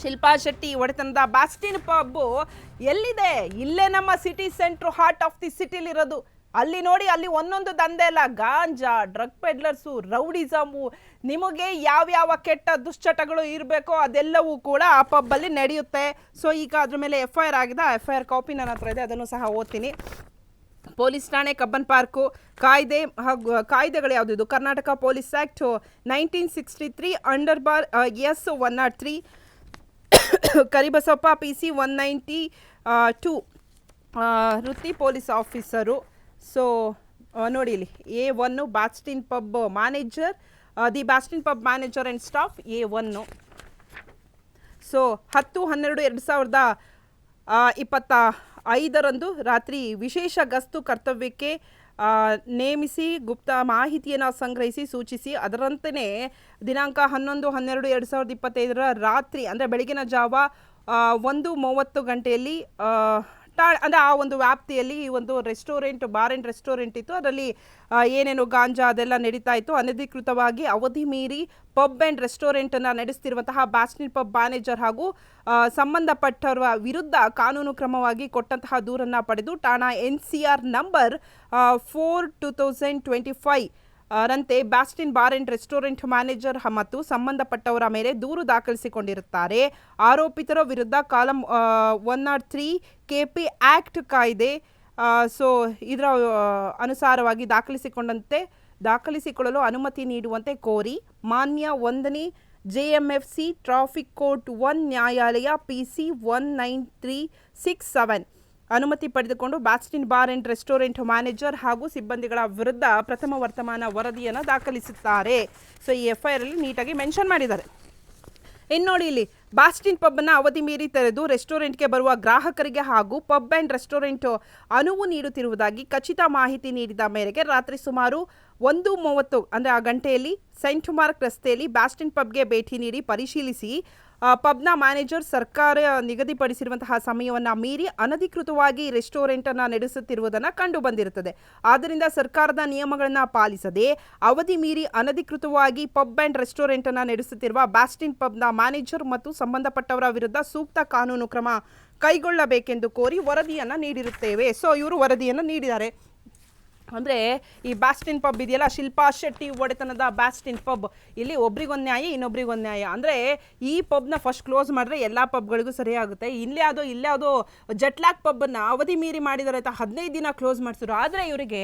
ಶಿಲ್ಪಾ ಶೆಟ್ಟಿ ಒಡೆತನದ ಬಾಸ್ಟಿನ್ ಪಬ್ಬು ಎಲ್ಲಿದೆ? ಇಲ್ಲೇ ನಮ್ಮ city centre heart of the ಸಿಟಿಲಿರೋದು ಅಲ್ಲಿ ನೋಡಿ, ಅಲ್ಲಿ ಒಂದೊಂದು ದಂಧೆ ಎಲ್ಲ ಗಾಂಜಾ ಡ್ರಗ್ ಪೆಡ್ಲರ್ಸು ರೌಡಿಸಮು ನಿಮಗೆ ಯಾವ್ಯಾವ ಕೆಟ್ಟ ದುಶ್ಚಟಗಳು ಇರಬೇಕೋ ಅದೆಲ್ಲವೂ ಕೂಡ ಆ ಪಬ್ಬಲ್ಲಿ ನಡೆಯುತ್ತೆ. ಸೊ ಈಗ ಅದ್ರ ಮೇಲೆ ಎಫ್ ಐ ಆರ್ ಆಗಿದೆ. ಎಫ್ ಐ ಆರ್ ಕಾಪಿ ನನ್ನ ಹತ್ರ ಇದೆ. ಅದನ್ನು ಸಹ ಓದ್ತೀನಿ. ಪೊಲೀಸ್ ಠಾಣೆ, ಕಬ್ಬನ್ ಪಾರ್ಕು, ಕಾಯ್ದೆ ಹಾಗೂ, ಕಾಯ್ದೆಗಳು ಯಾವುದಿದು Karnataka police act nineteen sixty three under bar S one not three Karibasappa P C one ninety two ವೃತ್ತಿ ಪೊಲೀಸ್ ಆಫೀಸರು. ಸೊ ನೋಡಿ ಇಲ್ಲಿ A one Bastian pub manager the Bastian pub manager and staff A one so ಹತ್ತು, ಹನ್ನೆರಡು, ಎರಡು ಸಾವಿರದ ಇಪ್ಪತ್ತ ಐದರಂದು ರಾತ್ರಿ ವಿಶೇಷ ಗಸ್ತು ಕರ್ತವ್ಯಕ್ಕೆ ನೇಮಿಸಿ ಗುಪ್ತ ಮಾಹಿತಿಯನ್ನು ಸಂಗ್ರಹಿಸಿ, ಸೂಚಿಸಿ, ಅದರಂತೆಯೇ ದಿನಾಂಕ ಹನ್ನೊಂದು, ಹನ್ನೆರಡು, ಎರಡು ಸಾವಿರದ ಇಪ್ಪತ್ತೈದರ ರಾತ್ರಿ, ಅಂದರೆ ಬೆಳಗಿನ ಜಾವ ಒಂದು ಮೂವತ್ತು ಗಂಟೆಯಲ್ಲಿ ಟಾ ಅಂದರೆ ಆ ಒಂದು ವ್ಯಾಪ್ತಿಯಲ್ಲಿ ಈ ಒಂದು ರೆಸ್ಟೋರೆಂಟ್, ಬಾರ್ ಅಂಡ್ ರೆಸ್ಟೋರೆಂಟ್ ಇತ್ತು. ಅದರಲ್ಲಿ ಏನೇನು ಗಾಂಜಾ ಅದೆಲ್ಲ ನಡೀತಾ ಇತ್ತು. ಅನಧಿಕೃತವಾಗಿ ಅವಧಿ ಮೀರಿ ಪಬ್ ಆ್ಯಂಡ್ ರೆಸ್ಟೋರೆಂಟನ್ನು ನಡೆಸ್ತಿರುವಂತಹ ಬ್ಯಾಸ್ಟಿನ್ ಪಬ್ ಮ್ಯಾನೇಜರ್ ಹಾಗೂ ಸಂಬಂಧಪಟ್ಟವರ ವಿರುದ್ಧ ಕಾನೂನು ಕ್ರಮವಾಗಿ ಕೊಟ್ಟಂತಹ ದೂರನ್ನು ಪಡೆದು ಠಾಣಾ N C R number four two thousand twenty five ರಂತೆ Bastian bar and restaurant manager ಮತ್ತು ಸಂಬಂಧಪಟ್ಟವರ ಮೇಲೆ ದೂರು ದಾಖಲಿಸಿಕೊಂಡಿರುತ್ತಾರೆ. ಆರೋಪಿತರ ವಿರುದ್ಧ column one not three K P act ಕಾಯ್ದೆ ಸೊ ಇದರ ಅನುಸಾರವಾಗಿ ದಾಖಲಿಸಿಕೊಂಡಂತೆ, ದಾಖಲಿಸಿಕೊಳ್ಳಲು ಅನುಮತಿ ನೀಡುವಂತೆ ಕೋರಿ ಮಾನ್ಯ ಒಂದನೇ J M F C traffic court one ನ್ಯಾಯಾಲಯ P C one nine three six seven ಅನುಮತಿ ಪಡೆದುಕೊಂಡು Bastian bar and restaurant manager ಹಾಗೂ ಸಿಬ್ಬಂದಿಗಳ ವಿರುದ್ಧ ಪ್ರಥಮ ವರ್ತಮಾನ ವರದಿಯನ್ನು ದಾಖಲಿಸುತ್ತಾರೆ ಸೊ ಈ ಎಫ್ ಆರಲ್ಲಿ ನೀಟಾಗಿ ಮೆನ್ಷನ್ ಮಾಡಿದ್ದಾರೆ. ಇನ್ನು ನೋಡಿ ಇಲ್ಲಿ, ಬಾಸ್ಟಿನ್ ಪಬ್ನ ಅವಧಿ ಮೀರಿ ತೆರೆದು ರೆಸ್ಟೋರೆಂಟ್ಗೆ ಬರುವ ಗ್ರಾಹಕರಿಗೆ ಹಾಗೂ ಪಬ್ ಆ್ಯಂಡ್ ರೆಸ್ಟೋರೆಂಟ್ ಅನುವು ನೀಡುತ್ತಿರುವುದಾಗಿ ಖಚಿತ ಮಾಹಿತಿ ನೀಡಿದ ಮೇರೆಗೆ ರಾತ್ರಿ ಸುಮಾರು ಒಂದು ಮೂವತ್ತು, ಅಂದರೆ ಆ ಗಂಟೆಯಲ್ಲಿ ಸೈಂಟ್ ಮಾರ್ಕ್ ರಸ್ತೆಯಲ್ಲಿ ಬ್ಯಾಸ್ಟಿನ್ ಪಬ್ಗೆ ಭೇಟಿ ನೀಡಿ ಪರಿಶೀಲಿಸಿ ಪಬ್ನ ಮ್ಯಾನೇಜರ್ ಸರ್ಕಾರ ನಿಗದಿಪಡಿಸಿರುವಂತಹ ಸಮಯವನ್ನು ಮೀರಿ ಅನಧಿಕೃತವಾಗಿ ರೆಸ್ಟೋರೆಂಟನ್ನು ನಡೆಸುತ್ತಿರುವುದನ್ನು ಕಂಡು ಬಂದಿರುತ್ತದೆ. ಆದ್ದರಿಂದ ಸರ್ಕಾರದ ನಿಯಮಗಳನ್ನು ಪಾಲಿಸದೆ, ಅವಧಿ ಮೀರಿ ಅನಧಿಕೃತವಾಗಿ ಪಬ್ ಆ್ಯಂಡ್ ರೆಸ್ಟೋರೆಂಟನ್ನು ನಡೆಸುತ್ತಿರುವ ಬ್ಯಾಸ್ಟಿನ್ ಪಬ್ನ ಮ್ಯಾನೇಜರ್ ಮತ್ತು ಸಂಬಂಧಪಟ್ಟವರ ವಿರುದ್ಧ ಸೂಕ್ತ ಕಾನೂನು ಕ್ರಮ ಕೈಗೊಳ್ಳಬೇಕೆಂದು ಕೋರಿ ವರದಿಯನ್ನು ನೀಡಿರುತ್ತೇವೆ. ಸೊ, ಇವರು ವರದಿಯನ್ನು ನೀಡಿದ್ದಾರೆ. ಅಂದರೆ ಈ ಬ್ಯಾಸ್ಟಿನ್ ಪಬ್ ಇದೆಯಲ್ಲ, ಶಿಲ್ಪಾ ಶೆಟ್ಟಿ ಒಡೆತನದ ಬ್ಯಾಸ್ಟಿನ್ ಪಬ್ ಇಲ್ಲಿ ಒಬ್ರಿಗೊಂದು ನ್ಯಾಯ, ಇನ್ನೊಬ್ರಿಗೊಂದು ನ್ಯಾಯ. ಅಂದರೆ ಈ ಪಬ್ನ ಫಸ್ಟ್ ಕ್ಲೋಸ್ ಮಾಡಿದ್ರೆ ಎಲ್ಲ ಪಬ್ಗಳಿಗೂ ಸರಿಯಾಗುತ್ತೆ. ಇಲ್ಲೇ ಅದು ಇಲ್ಲೇ ಅದು ಜಟ್ಲಾಕ್ ಪಬ್ಬನ್ನು ಅವಧಿ ಮೀರಿ ಮಾಡಿದ್ದಾರೆ ಅಂತ ಹದಿನೈದು ದಿನ ಕ್ಲೋಸ್ ಮಾಡಿಸಿದ್ರು. ಆದರೆ ಇವರಿಗೆ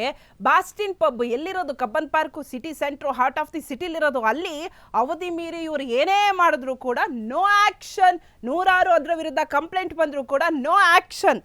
ಬಾಸ್ಟಿನ್ ಪಬ್ ಎಲ್ಲಿರೋದು? Cubbon park city centre heart of the ಸಿಟಿಲಿರೋದು ಅಲ್ಲಿ ಅವಧಿ ಮೀರಿ ಇವರು ಏನೇ ಮಾಡಿದ್ರು ಕೂಡ ನೋ ಆ್ಯಕ್ಷನ್ ನೂರಾರು ಅದರ ವಿರುದ್ಧ ಕಂಪ್ಲೇಂಟ್ ಬಂದರೂ ಕೂಡ ನೋ ಆ್ಯಕ್ಷನ್